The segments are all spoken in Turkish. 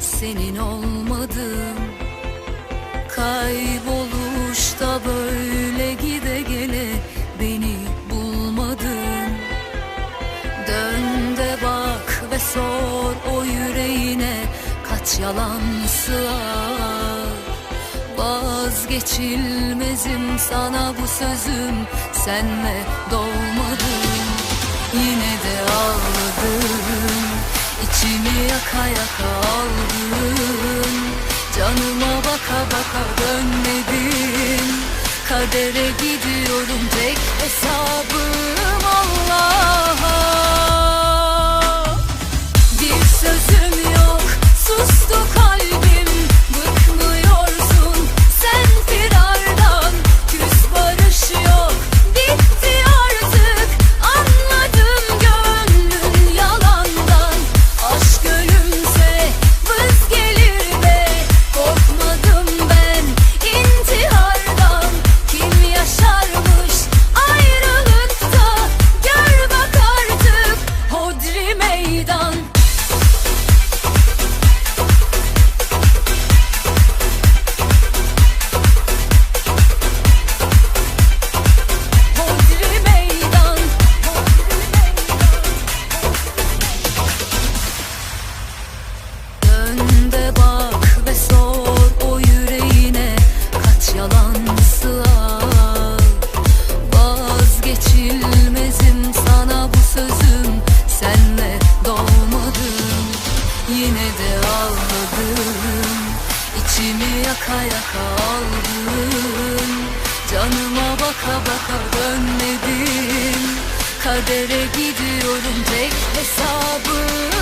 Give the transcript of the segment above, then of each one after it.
senin olmadım Kayboluşta böyle gide gele beni bulmadın. Dön de bak ve sor o yüreğine kaç yalan sığar. Vazgeçilmezim sana bu sözüm senle doğmadım yaka yaka aldın Canıma baka baka dönmedin. Kadere gidiyorum tek hesabım Allah'a. Bir sözüm yok sustu yaka yaka aldın Canıma baka baka dönmedin Kadere gidiyorum tek hesabım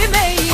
Ey